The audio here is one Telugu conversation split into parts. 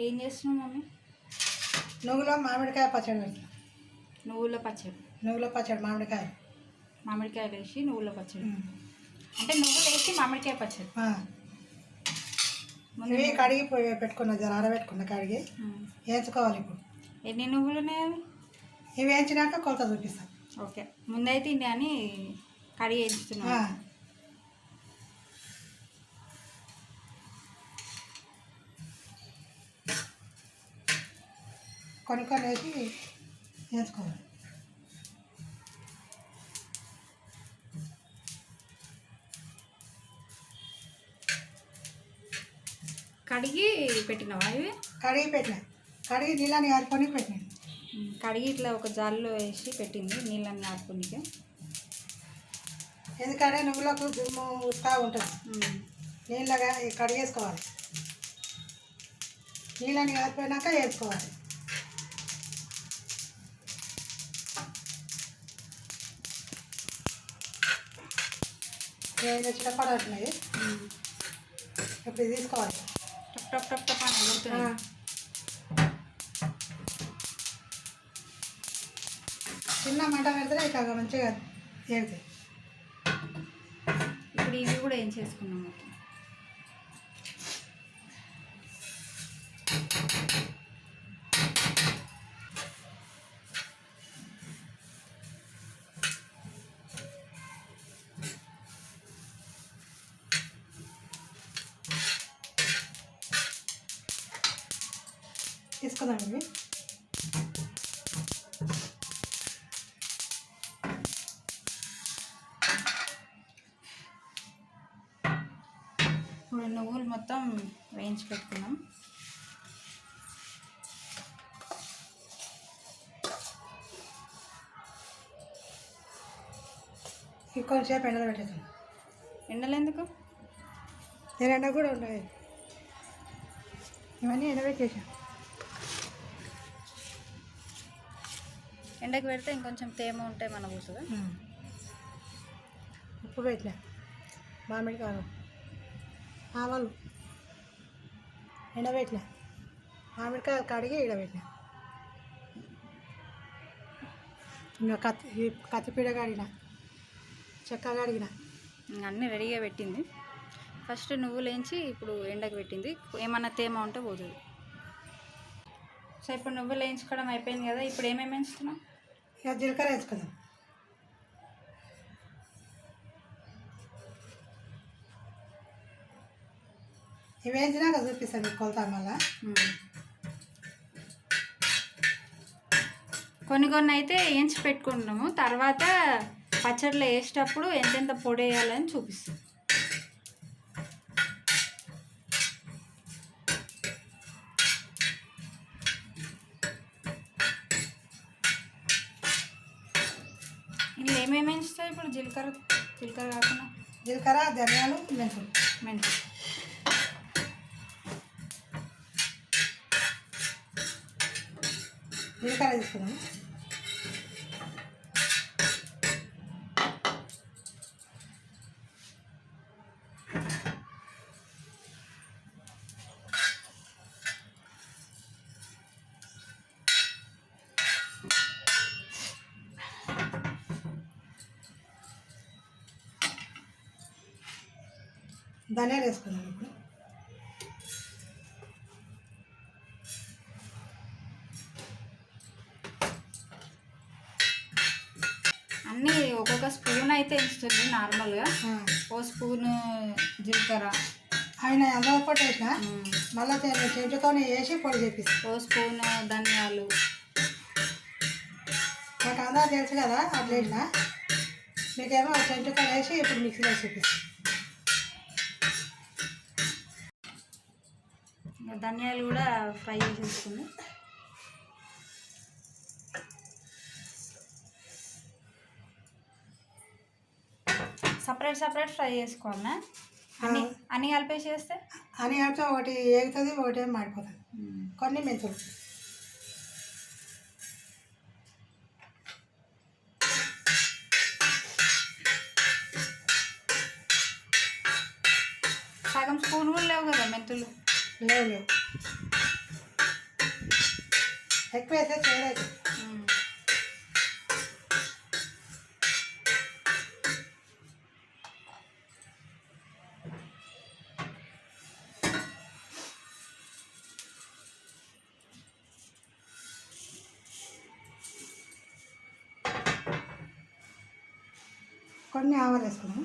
ఏం చేస్తున్నావు మమ్మీ? నువ్వులో మామిడికాయ పచ్చడి పెడతా. నువ్వుల పచ్చడి. నువ్వుల పచ్చడి మామిడికాయ. మామిడికాయలు వేసి నువ్వుల పచ్చడి. అంటే నువ్వులు వేసి మామిడికాయ పచ్చడి. ఇవి కడిగి పెట్టుకున్న జర ఆరబెట్టుకున్న కడిగి. వేయించుకోవాలి ఇప్పుడు. ఎన్ని నువ్వులు ఉన్నాయి అవి? ఇవి వేయించినాక కొలత చూపిస్తాను ఓకే. ముందైతే ఇన్ని అని కడిగి వేస్తున్నాను కొన్ని వేసి వేసుకోవాలి. కడిగి పెట్టినావా ఇవి? కడిగి పెట్టిన. కడిగి నీళ్ళని ఆడుకొని పెట్టినాను ఉమ్. కడిగి ఇట్లా ఒక జాల్లో వేసి పెట్టింది నీళ్ళని ఆడుకునికే ఎందుకంటే నువ్వులకు దుమ్ము ఉత్తా ఉంటుంది. నీళ్ళగా కడిగేసుకోవాలి. నీళ్ళని ఆరిపోయినాక వేసుకోవాలి. నేను చిటపడుతున్నాయి ఇప్పుడు ఇది తీసుకోవాలి. టప్ టప్ టప్ టప్ అని ఎగురుతున్నాయి చిన్న మంట పెడితే ఇట్లా మంచిగా ఏగుతాయి ఇప్పుడు ఇవి కూడా ఏం చేసుకున్నాం మొత్తం? ఇవి ఇప్పుడు నువ్వులు మొత్తం వేయించి పెట్టుకున్నాం ఇవి కొంచెంసేపు ఎండలో పెట్టేస్తాను ఎండలు ఎందుకు నేను ఎండ కూడా ఉన్నాయి ఇవన్నీ ఎండబెట్టేసాను ఎండకు పెడితే ఇంకొంచెం తేమ ఉంటే మన పోతుందా? ఉప్పు పెట్టిన మామిడి కారం ఆవాలు. ఎండబెట్టిన మామిడికాయలు కడిగి ఈడబెట్టిన ఇంకా కత్తి కత్తిపీడ కడిగిన. చెక్క కడిగిన. అన్నీ రెడీగా పెట్టింది. ఫస్ట్ నువ్వులు వేయించి ఇప్పుడు ఎండకు పెట్టింది. ఏమన్నా తేమ ఉంటే పోతుంది. సో ఇప్పుడు నువ్వులు వేయించుకోవడం అయిపోయింది కదా ఇప్పుడు ఏమేమి వేయించుతున్నావు? ఇక జీలకర్ర వేసుకుందాం. ఇవి వేసినాక చూపిస్తాను మీకు కొలత మళ్ళా. కొన్ని కొన్ని అయితే వేయించి పెట్టుకుంటున్నాము. తర్వాత పచ్చడిలో వేసేటప్పుడు ఎంతెంత పొడి వేయాలని చూపిస్తాం ఇందులో ఏమేమి వేయించుతావు ఇప్పుడు జీలకర్ర జీలకర్ర కాకుండా జీలకర్ర ధనియాలు మెంతులు మెంతులు. జీలకర్ర తీసుకున్నాము ధనియాలు వేసుకుందాం ఇప్పుడు. అన్నీ ఒక్కొక్క స్పూన్ అయితే ఇస్తుంది నార్మల్గా. ఓ స్పూన్ జీలకర్ర. ఆయన అందరూ పొట్టి వేసిన? మళ్ళీ చెంచుతోనే వేసి పొడి చేపిస్తాను ఓ స్పూన్ ధనియాలు. నాకు అందరూ తెలుసు కదా అట్లా వేసిన? మీకేమో చెంచుతో వేసి ఇప్పుడు మిక్సీలో చూపిస్తాను ధనియాలు కూడా ఫ్రై చేసేసుకుంది సపరేట్ సపరేట్ ఫ్రై చేసుకోవాలనా? అన్ని అన్ని కలిపేసి చేస్తే? అని అంటే ఒకటి ఏగుతుంది ఒకటి మాడిపోతుంది. కొన్ని మెంతులు. సగం స్పూన్ కూడా లేవు కదా మెంతులు? లేవు లేవు ఎక్కువ వేసే చేయలేదు కొన్ని ఆవాలు వేసుకున్నాం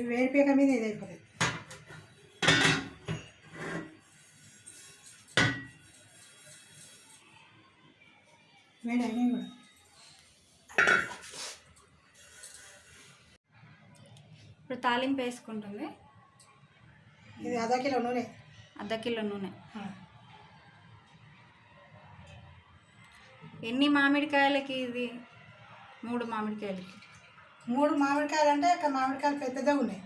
ఇవి వేడిపీక మీద ఇది అయిపోతుంది వేడి కూడా. ఇప్పుడు తాలింపు వేసుకుంటుంది. ఇది అర్ధ కిలో నూనె. అర్ధ కిలో నూనె. ఎన్ని మామిడికాయలకి ఇది? మూడు మామిడికాయలకి. మూడు మామిడికాయలు అంటే ఒక మామిడికాయలు పెద్దగా ఉన్నాయి.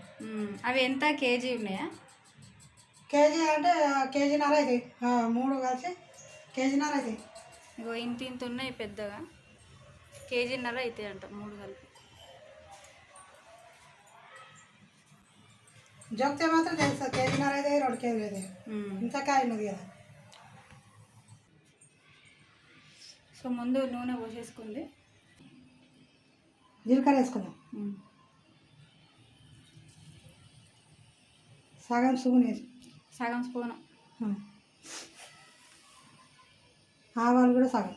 అవి ఎంత కేజీ ఉన్నాయా? కేజీ అంటే కేజీన్నర అవుతాయి ఆ, మూడు కలిసి కేజీన్నర అవుతాయి ఇగో ఇంత ఇంత ఉన్నాయి పెద్దగా. కేజీన్నర అవుతాయి అంట మూడు కలిపి. జోక్తే మాత్రం తెలుస్తుంది కేజీన్నర అయితే రెండు కేజీలు అయితే. ఇంత కాయ ఉన్నది కదా. సో ముందు నూనె పోసేసుకుంది. జీలకర్ర వేసుకుందాం. సగం సుగుని వేసి. సగం స్పూను. ఆవాలు కూడా సగం.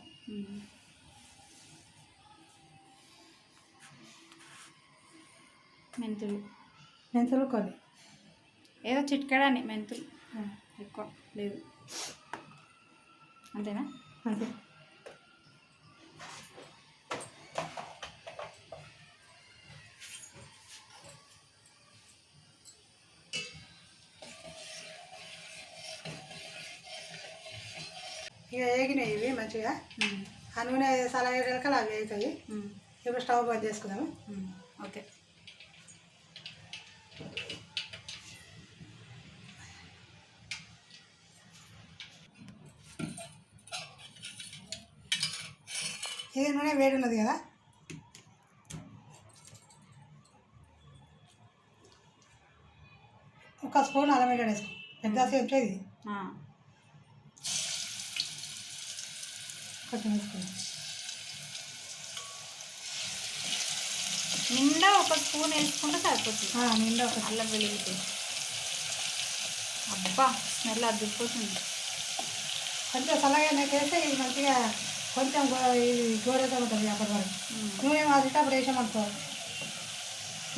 మెంతులు. మెంతులు కొన్ని. ఏదో చిట్కడాని మెంతులు. ఎక్కువ లేదు. అంతేనా? అంతే. మంచిగా. ఆ నూనె సలహా అవి అవుతాయి. ఇప్పుడు స్టవ్ బంద్ చేసుకుందాము. ఓకే. ఇది నూనె వేడి ఉన్నది కదా? ఒక స్పూన్ అల్లం వెల్లుల్లి వేసుకో పెద్ద సేపు ఇది ఆ. కొంచెం వేసుకుందాం నిండా ఒక స్పూన్ వేసుకుంటే సరిపోతుంది. నిండా ఒక అల్లం పేస్ట్. అబ్బా స్మెల్ అదిరిపోతుంది కొంచెం చల్లగా నెట్టేస్తే ఇది మంచిగా కొంచెం ఇది గోడతో ఉంటుంది అప్పటి వరకు. ఉమ్. నూనె మాదిరితే అప్పుడు వేసామనుకో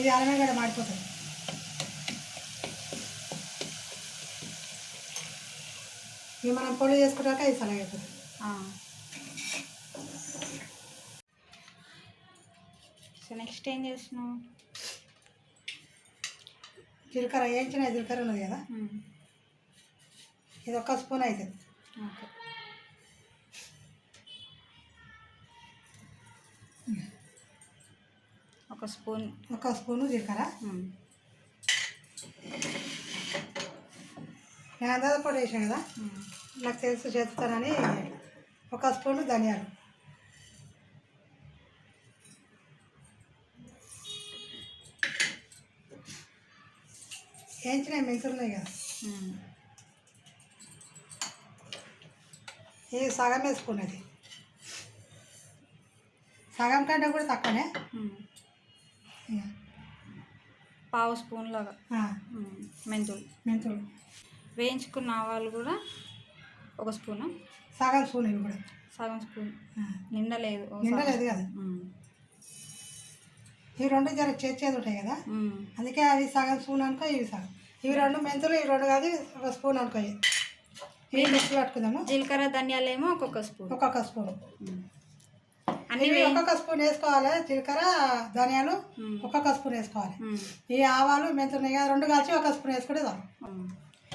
ఇది అలమే కూడా మాడిపోతుంది. ఇవి మనం పొడి చేసుకున్నాక ఇది చల్లగా అయిపోతుంది ఆ. సో నెక్స్ట్ ఏం చేసినావు జీలకర్ర వేయించిన జీలకర్ర ఉన్నది కదా. ఇది ఒక్క స్పూన్ అవుతుంది ఓకే. ఒక స్పూన్. ఒక స్పూను జీలకర్ర. నేను అందాజ పొడి వేసాను కదా. నాకు తెలుసు చేస్తానని. ఒక స్పూను ధనియాలు. వేయించిన మెంతులు ఉన్నాయి కదా. ఇది సగం వేసుకున్నది. సగం కంటే కూడా తక్కువనే. ఇక, పావు స్పూన్ లాగా. ఉమ్. మెంతులు. మెంతులు. వేయించుకున్న ఆవాలు కూడా ఒక స్పూను? సగం స్పూన్ ఇవి కూడా. సగం స్పూన్. ఆ, నిండా లేదు. ఓ నిండా సగం. లేదు కదా? ఇవి రెండు జర చేసేది ఉంటాయి కదా. అందుకే అవి సగం స్పూన్ అనుకో ఇవి సగం ఇవి రెండు మెంతులు ఇవి రెండు కాదు ఒక స్పూన్ అనుకో ఇవి. మిక్సీ పట్టుకుందాము జీలకర్ర ధనియాలేమో ఒక్కొక్క స్పూన్ ఒక్కొక్క స్పూన్. అన్ని ఒక్కొక్క స్పూన్ వేసుకోవాలి జీలకర్ర ధనియాలు. ఒక్కొక్క స్పూన్ వేసుకోవాలి. ఈ ఆవాలు మెంతులు రెండు కలిసి ఒక స్పూన్ వేసుకుంటే చాలు.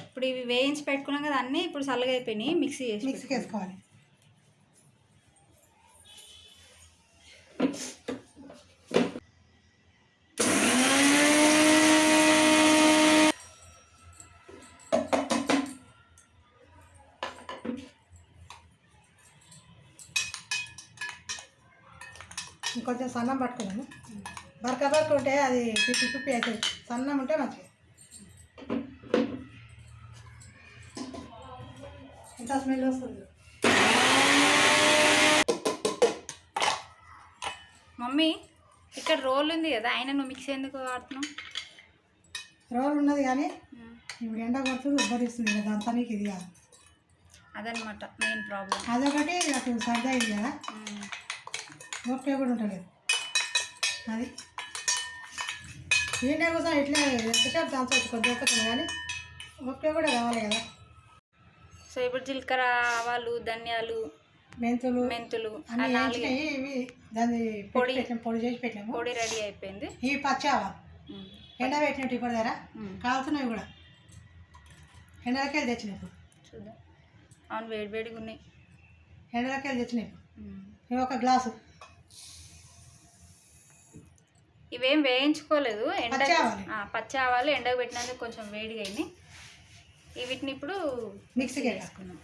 ఇప్పుడు ఇవి వేయించి పెట్టుకున్నాం కదా అన్నీ ఇప్పుడు చల్లగా అయిపోయినాయి మిక్సీ మిక్సీకి వేసుకోవాలి ఇంకొంచెం సన్నం పట్టుకున్నాను. పెట్టుకున్నాం. బరక బరక ఉంటే అది పిప్పి పిప్పి అవుతుంది. సన్నం ఉంటే మంచిగా ఎంత స్మెల్ వస్తుంది? మమ్మీ ఇక్కడ రోల్ ఉంది కదా ఆయన నువ్వు మిక్సీ ఎందుకు వాడుతున్నావు? రోల్ ఉన్నది కానీ ఇప్పుడు ఎండ కొడుతుంది ఉబ్బరిస్తుంది కదా అంతా నీకు ఇది కాదు. అదనమాట మెయిన్ ప్రాబ్లం అదొకటి నాకు సర్ది అయింది కదా. ఓకే కూడా ఉంటలేదు. అది. ఈయన కోసం ఇట్లా ఎంతసేపు దాంతో కొద్దిగా ఒక్కతుంది కానీ? ఓకే కూడా కావాలి కదా. సో ఇప్పుడు జీలకర్ర ఆవాలు ధనియాలు మెంతులు మెంతులు ఇవి దాన్ని పొడి. పొడి చేసి పెట్టినాము. పొడి రెడీ అయిపోయింది. ఇవి పచ్చావా. ఉమ్. ఎండ పెట్టినట్టు ఇప్పుడు ధర. కాలుతున్నాయి కూడా. ఎండలకెళ్ళి తెచ్చినప్పుడు చూద్దాం. అవును వేడి వేడిగా ఉన్నాయి. ఎండలకెళ్ళి తెచ్చినాయి ఉమ్. ఇవి ఒక గ్లాసు. ఇవేం వేయించుకోలేదు ఎండ పచ్చి ఆవాలు. ఎండకు పెట్టినందుకు కొంచెం వేడిగా అయినాయి వీటిని ఇప్పుడు వేయాలి. వేసుకున్నాం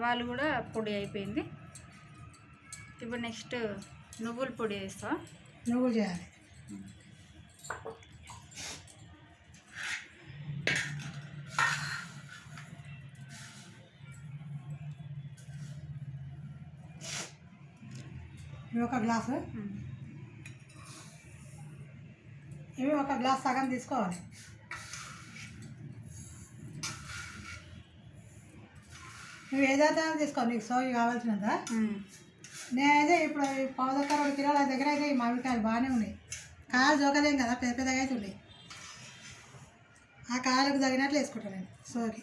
ఆవాలు కూడా పొడి అయిపోయింది. ఇప్పుడు నెక్స్ట్ నువ్వుల పొడి వేస్తా నువ్వులు చేయాలి. ఇవి ఒక గ్లాసు. ఇవి ఒక గ్లాస్ సగం తీసుకోవాలి. నువ్వు ఏదైతే తీసుకో? నీకు సోయి కావాల్సినందా. నేనైతే ఇప్పుడు ఈ పావు దగ్గర రెండు కిలోల దగ్గర అయితే ఈ మామిడికాయలు బాగానే ఉన్నాయి. కాయలు జోకలేం కదా? పెద్ద పెద్దగా అయితే ఉన్నాయి. ఆ కాయలకు తగినట్లు వేసుకుంటాను నేను సోకి.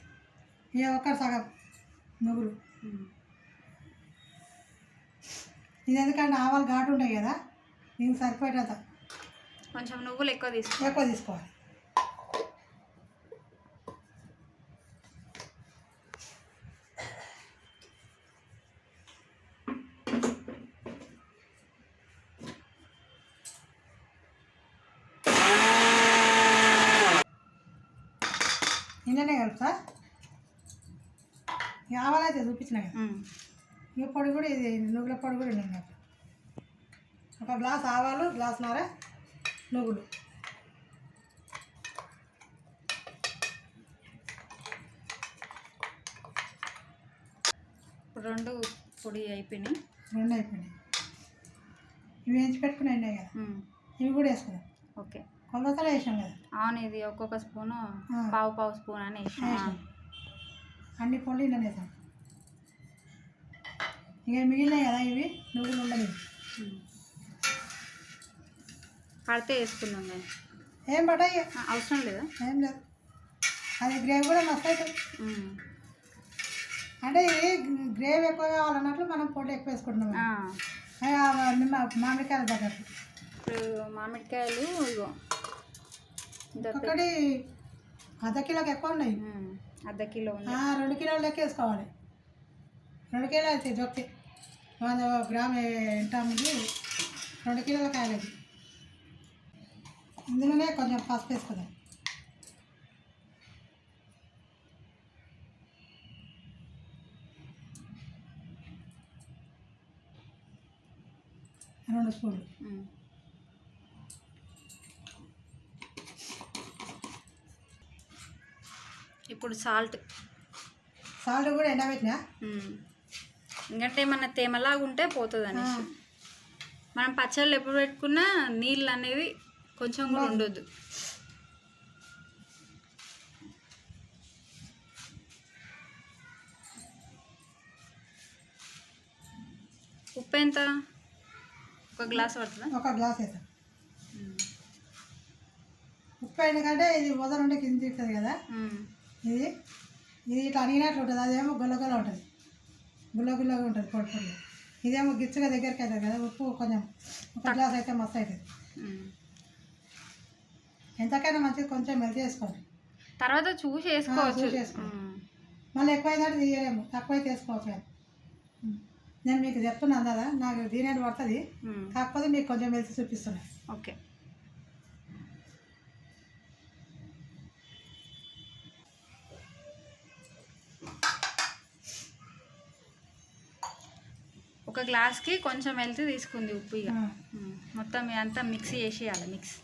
ఇక ఒక్కటి సగం నువ్వులు. ఇది ఎందుకంటే ఆవాలు ఘాటు ఉంటాయి కదా? దీనికి సరిపోయేటంత. కొంచెం నువ్వులు ఎక్కువ తీసుకో. ఎక్కువ తీసుకోవాలి. నిన్ననే కలుపుతా. ఈ ఆవాలైతే చూపించిన కదా. పొడి కూడా ఇది నువ్వుల పొడి కూడా నాకు ఒక గ్లాస్ ఆవాలు గ్లాస్ నార నువ్వులు. ఇప్పుడు రెండు పొడి అయిపోయినాయి. రెండు అయిపోయినాయి. ఇవి వేయించి పెట్టుకుని అయినాయి కదా. ఇవి కూడా వేసుకుందాం. ఓకే. కొలతలు వేసాం కదా. అవును ఇది ఒక్కొక్క స్పూను. పావు పావు స్పూన్ అని వేసాం. అన్ని పొడి ఇలా వేసాం. ఇక మిగిలినాయి కదా ఇవి? నువ్వులు ఉమ్. పడితే వేసుకుందాం కానీ ఏం పడ్డాయి ఆ, అవసరం లేదా? ఏం లేదు. అది గ్రేవీ కూడా మస్తు అవుతుంది. అంటే ఇది గ్రేవీ ఎక్కువ కావాలన్నట్లు మనం పొడి ఎక్కువ వేసుకుంటున్నాం మామిడికాయలు తగ్గట్టు. ఇప్పుడు మామిడికాయలు ఇగో ఇంత పెద్ద- ఒకటి అర్ధ కిలోకి ఎక్కువ ఉన్నాయి. ఉమ్. అర్ధ కిలో ఉంది ఆ, రెండు కిలోలు లెక్క వేసుకోవాలి రెండు కిలోలు అవుతాయి జొక్కి. వంద గ్రామ్ ఎంత ఉంది? రెండు కిలోల కాయలు అది ఇందులోనే కొంచెం పసుపు వేసుకుందాం. రెండు స్పూన్లు. ఇప్పుడు సాల్ట్. సాల్ట్ కూడా ఎండబెట్టినా? ఎందుకంటే ఏమన్నా తేమలాగా ఉంటే పోతుంది అనేసి మనం పచ్చళ్ళు ఎప్పుడు పెట్టుకున్నా నీళ్ళు అనేది కొంచెం కూడా ఉండొద్దు. ఉప్పు ఎంత? ఒక గ్లాస్ పడుతుందా? ఒక గ్లాస్ వేసాం ఉప్పు ఎందుకంటే ఇది మొదలు ఉంటే కింద తింటుంది కదా. ఇది ఇది ఇట్లా అనిగినట్లు ఉంటుంది అదేమో గుల్లగుల్ల ఉంటుంది. గుల్ల గుల్లగా ఉంటుంది పొడి పొడి ఇదేమో గిచ్చుగా దగ్గరికి అవుతుంది కదా ఉప్పు కొంచెం ఒక గ్లాస్ అయితే మస్తు అవుతుంది. ఎంతకైనా మంచిది కొంచెం మెల్ట్ చేసుకోండి. తర్వాత చూసి వేసుకోవచ్చు. మళ్ళీ ఎక్కువైందంటే తీయలేము తక్కువైతే వేసుకోవచ్చు కానీ ఉమ్. నేను మీకు చెప్తున్నాను కదా నాకు దీని పడుతుంది. కాకపోతే మీకు కొంచెం వెళ్తే చూపిస్తున్నాను ఓకే. ఒక గ్లాస్కి కొంచెం వెళ్తే తీసుకుంది ఉప్పు ఇక. మొత్తం అంతా మిక్సీ చేసేయాలి మిక్స్.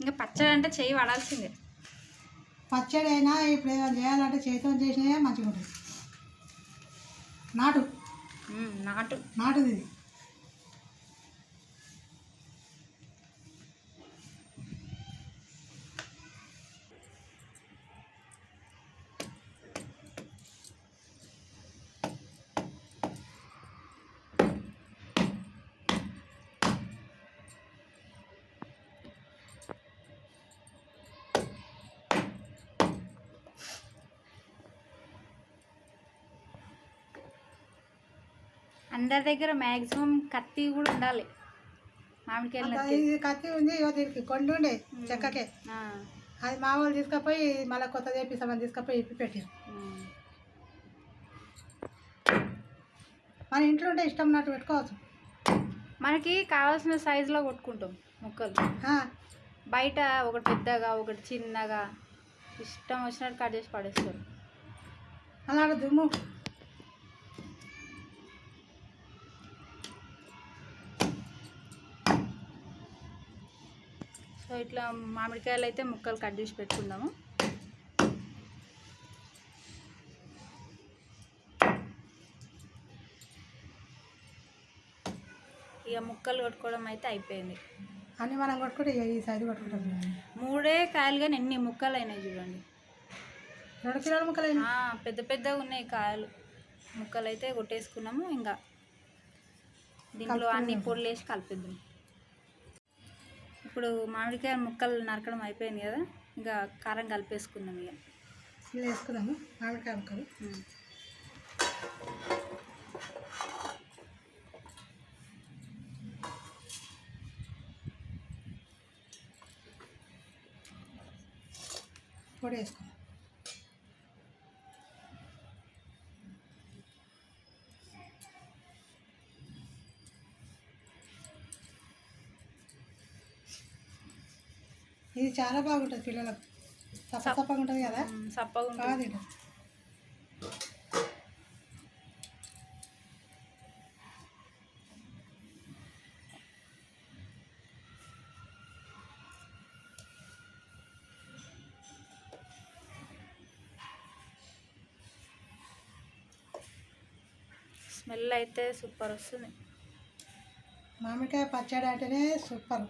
ఇంకా పచ్చడి అంటే చెయ్యి పడాల్సిందే. పచ్చడి అయినా ఇప్పుడు ఏమైనా చేయాలంటే చేతితో చేసినా మంచిగా ఉంటుంది నాటు. నాటు. నాటుది అందరి దగ్గర మ్యాక్సిమం కత్తి కూడా ఉండాలి. మామిడికాయలు కత్తి ఉంది దీనికి కొండు ఉండే చెక్కకే. అది మామూలు తీసుకపోయి మళ్ళీ కొత్త చేపిస్తామని తీసుకపోయి ఇప్పి పెట్టారు. ఉమ్. మన ఇంట్లో ఉంటే ఇష్టం ఉన్నట్టు పెట్టుకోవచ్చు. మనకి కావాల్సిన సైజులో కొట్టుకుంటాం ముక్కలు. బయట ఒకటి పెద్దగా ఒకటి చిన్నగా ఇష్టం వచ్చినట్టు కట్ చేసి పడేస్తారు. అలాంటి దుమ్ము. సో ఇట్లా మామిడికాయలు అయితే ముక్కలు కట్ చేసి పెట్టుకుందాము. ఇక ముక్కలు కొట్టుకోవడం అయితే అయిపోయింది. అన్నీ మనం కొట్టుకుంటే ఈ సైజు కొట్టుకుంటాం. మూడే కాయలు కానీ ఎన్ని ముక్కలు అయినాయి చూడండి. రెండు కిలోల ముక్కలైన ఆ, పెద్ద పెద్దగా ఉన్నాయి కాయలు. ముక్కలు అయితే కొట్టేసుకున్నాము ఇంకా. దీంట్లో అన్ని పొడులు వేసి కలిపిద్దాం. ఇప్పుడు మామిడికాయ ముక్కలు నరకడం అయిపోయింది కదా ఇంకా కారం కలిపేసుకుందాం ఇక. ఇలా వేసుకుందాము మామిడికాయ ముక్కలు. పొడి వేసుకుందాం ఇది చాలా బాగుంటుంది పిల్లలకు. సప్ప సప్పగా ఉంటుంది కదా? సప్పగా ఉంటుంది స్మెల్ అయితే సూపర్ వస్తుంది. మామిడికాయ పచ్చడి అంటేనే సూపర్.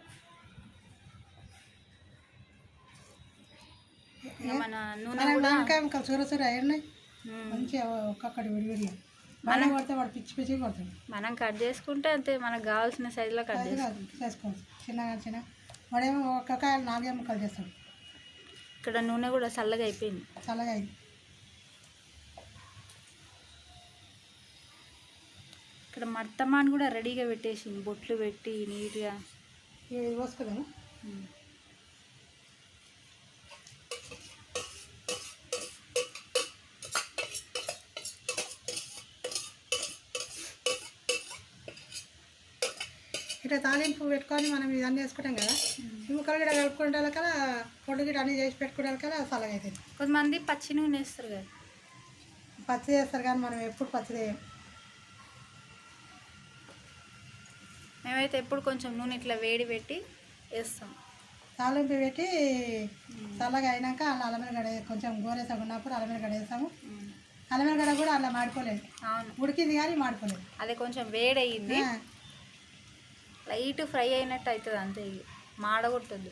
నూనె మన కూడా ముక్కలు చూర చూర మంచిగా ఒక్కొక్కటి విడివిడిగా మనం కొడితే వాడు పిచ్చి పిచ్చి కొడతాడు. మనం కట్ చేసుకుంటే అంతే మనకు కావాల్సిన సైజులో కట్ చేసుకోవచ్చు. చిన్నగా చిన్న వాడేమో ఒక్కొక్క నాలుగే ముక్కలు చేస్తాడు. ఇక్కడ నూనె కూడా చల్లగా అయిపోయింది. చల్లగా అయింది. ఇక్కడ మర్తమాన్ కూడా రెడీగా పెట్టేసింది. బొట్లు పెట్టి నీట్గా. పోసుకుందాము? ఇట్లా తాలింపు పెట్టుకొని మనం ఇవన్నీ వేసుకుంటాం కదా. ముక్కలు కూడా కలుపుకుంటే కదా పొడి గిట్ట అన్నీ చేసి పెట్టుకుంటే కదా చల్లగా అవుతుంది కొంతమంది పచ్చి నూనె వేస్తారు కదా. పచ్చి చేస్తారు కానీ మనం ఎప్పుడు పచ్చి చేయం మేమైతే ఎప్పుడు కొంచెం నూనె ఇట్లా వేడి పెట్టి వేస్తాం. తాలింపు పెట్టి చల్లగా అయినాక అలా అల్లమైన గడ కొంచెం గోరేసా ఉన్నప్పుడు అల్లమైన గడ వేస్తాము. ఉమ్. అల్లమైన గడ కూడా అలా మాడిపోలేదు. అవును. ఉడికింది కానీ మాడిపోలేదు. అది కొంచెం వేడి అయ్యింది ఆ, లైట్ ఫ్రై అయినట్టు అవుతుంది అంతే ఇక మాడగొట్టద్దు.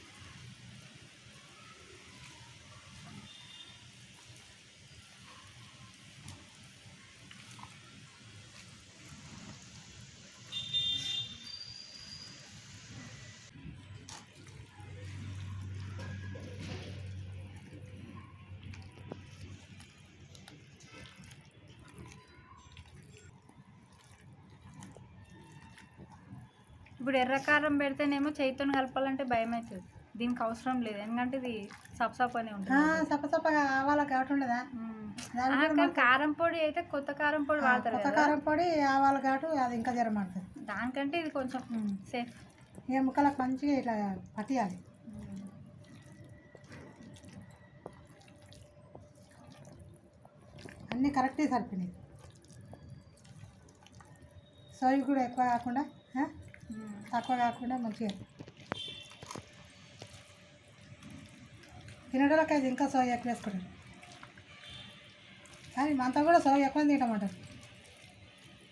ఇప్పుడు ఎర్రకారం పెడితేనేమో చేతితో కలపాలంటే భయం అవుతుంది దీనికి అవసరం లేదు. ఎందుకంటే ఇది సప్సప్ అని ఉంటుంది. సప్ప సప్పగా ఆవాల ఘాటు ఉండదా? కారం పొడి అయితే కొత్త కారం పొడి వాడతారు కొత్త కారం పొడి ఆవాల ఘాటు అది ఇంకా జరమాడుతుంది దానికంటే ఇది కొంచెం సేఫ్ ఇక ముక్కలకు మంచిగా ఇట్లా పట్టియాలి. అన్నీ కరెక్టే సరిపోయినాయి. సోయి కూడా ఎక్కువ కాకుండా? తక్కువ కాకుండా మంచిగా. తినడానికి అయితే ఇంకా సోయి ఎక్కువ వేసుకుంటారు. కానీ మనతో కూడా సోయి ఎక్కువ తింటామంటారు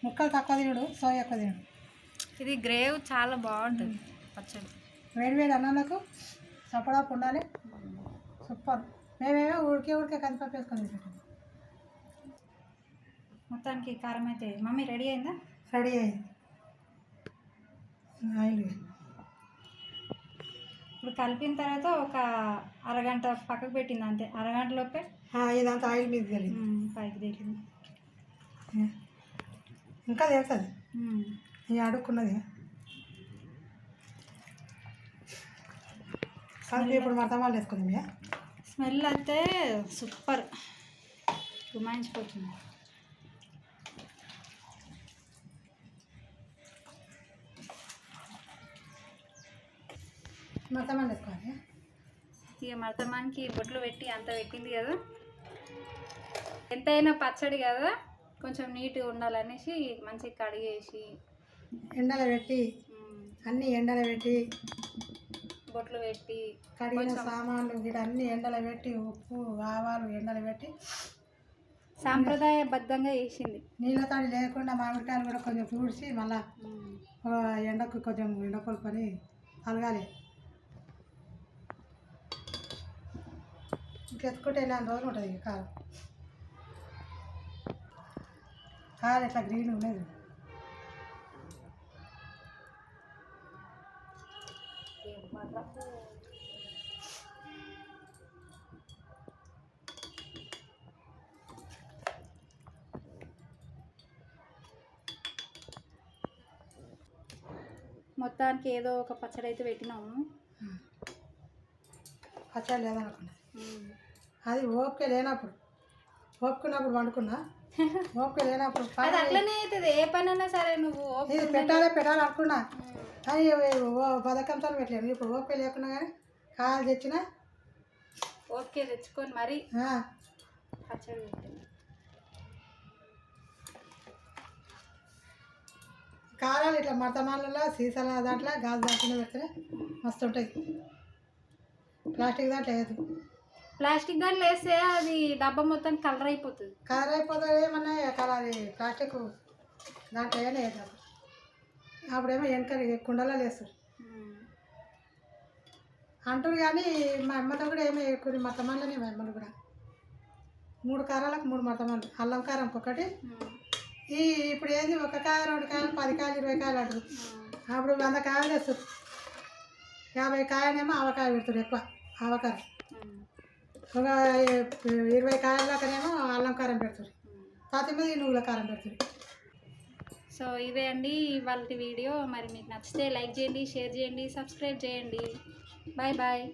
ముక్కలు తక్కువ తినడు సోయి ఎక్కువ తినడు. ఇది గ్రేవ్ చాలా బాగుంటుంది పచ్చడి. వేడి వేడి అన్నాలకు సపడాపు ఉండాలి. సూపర్. మేమేమో ఉడికే ఉడికే కందిపప్పు వేసుకొని తింటాం. మొత్తానికి కారం అయితే మమ్మీ రెడీ అయిందా? రెడీ అయింది. ఆయిల్. ఇప్పుడు కలిపిన తర్వాత ఒక అరగంట పక్కకు పెట్టింది అంతే. అరగంట లోపే ఇదంతా ఆయిల్ మీద తెలియదు పైకి తేలింది. ఇంకా తెలుస్తుంది. ఈ అడుక్కున్నది. కలిపి ఇప్పుడు మా తమ్మాలు వేసుకుంది స్మెల్ అయితే సూపర్. గుమాయించిపోతుంది మా తమ్మాలు వేసుకోవాలి ఇక మర్తమానికి బొట్లు పెట్టి అంత పెట్టింది కదా. ఎంతైనా పచ్చడి కదా కొంచెం నీట్గా ఉండాలనేసి మంచిగా కడిగేసి. ఎండలో పెట్టి అన్నీ ఎండలో పెట్టి బొట్లు పెట్టి కడిగిన సామాన్లు గిడ అన్నీ ఎండలో పెట్టి ఉప్పు ఆవాలు ఎండలో పెట్టి. సాంప్రదాయబద్ధంగా చేసింది. నీళ్ళతోటి లేకుండా మామిడికాయలు కూడా కొంచెం పూడ్చి మళ్ళా ఎండకు కొంచెం ఎండకొలు పని అలగాలి. ఇంకెత్తుకుంటే నాలుగు రోజులు ఉంటుంది ఇక కారం కారం ఇట్లా గ్రీన్ ఉండేది. మొత్తానికి ఏదో ఒక పచ్చడి అయితే పెట్టినాము. పచ్చడి లేదనుకున్నా. అది ఓపిక లేనప్పుడు ఓపుకున్నప్పుడు వండుకున్నా ఓపిక లేనప్పుడు అది పని- అట్లనే అవుతుంది ఏ పనైనా సరే నువ్వు ఇది పెట్టాలి పెట్టాలి అనుకున్నా. కానీ బతకంతో పెట్టలేను. ఇప్పుడు ఓపిక లేకున్నా కానీ కాయలు తెచ్చినా ఓకే తెచ్చుకొని మరి పచ్చడి పెట్టింది కారాలు ఇట్లా మడతమాలలో సీసాల దాంట్లో గాజు దాంట్లో పెడితే మస్తు ఉంటాయి. ప్లాస్టిక్ దాంట్లో లేదు ప్లాస్టిక్ దాంట్లో వేస్తే అది డబ్బా మొత్తం కలర్ అయిపోతుంది. కలర్ అయిపోతుంది ఏమన్నా కలర్ అది ప్లాస్టిక్ దాంట్లో లేదు అప్పుడు. అప్పుడేమో వెనక కుండలో వేస్తారు అంటారు కానీ మా అమ్మతో కూడా ఏమీ కొన్ని మతమాలనే మా అమ్మలు కూడా. మూడు కారాలకు మూడు మతమాలు అల్లం కారం ఒకటి ఈ ఇప్పుడు ఏంది? ఒక కాయ రెండు కాయలు పది కాయలు ఇరవై కాయలు అంటారు అప్పుడు వంద కాయలు తెస్తారు యాభై కాయనేమో ఆవకాయ పెడతారు ఎక్కువ. ఆవకారం. ఒక ఇరవై కాయల దాకానేమో అల్లం కారం పెడతారు పది మీద నువ్వుల కారం పెడతారు సో ఇవే అండి వాళ్ళ వీడియో. మరి మీకు నచ్చితే లైక్ చేయండి షేర్ చేయండి సబ్స్క్రైబ్ చేయండి. Bye bye.